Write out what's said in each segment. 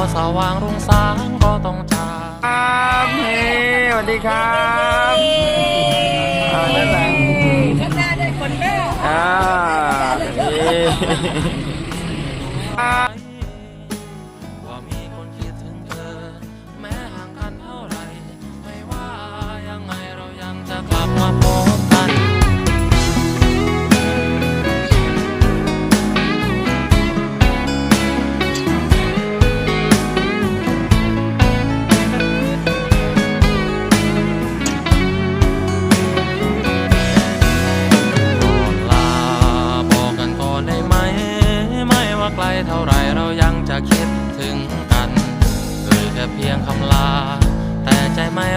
างรุ่งสางก็ต้องจากครับนี่สวัสดีครับอ่าด้านหลังข้างหน้าได้คนแม่อ่านี่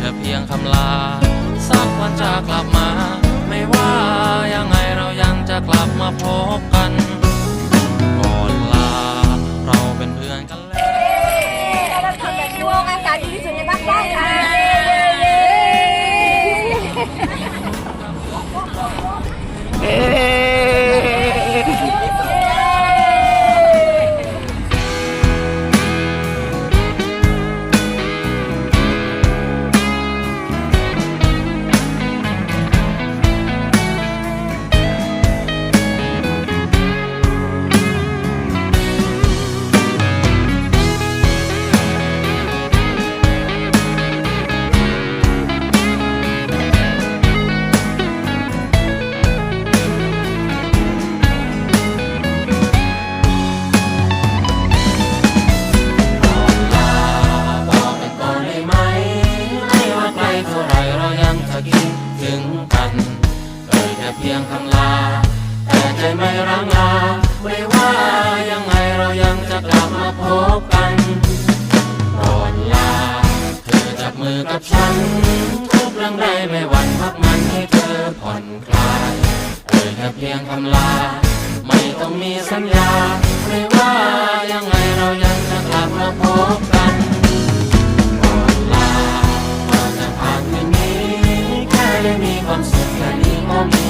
เอ่ยแค่เพียงคำลา สักวันจะกลับมา ไม่ว่ายังไงเรายังจะกลับมาพบกัน ไม่รังลาไม่ว่ายังไงเรายังจะกลับมาพบกันก่อนลาเธอจับมือกับฉัน ทุกเรื่องใดไม่วันพักมันให้เธอผ่อนคลายเธอ่ยแค่เพียงคำลา ไม่ต้องมีสัญญา ไม่ว่ายังไงเรายังจะกลับมาพบกันก่อนลาก่อจะผ่านคืนนี้แค่ได้มีความสุขแค่นี้ก็มี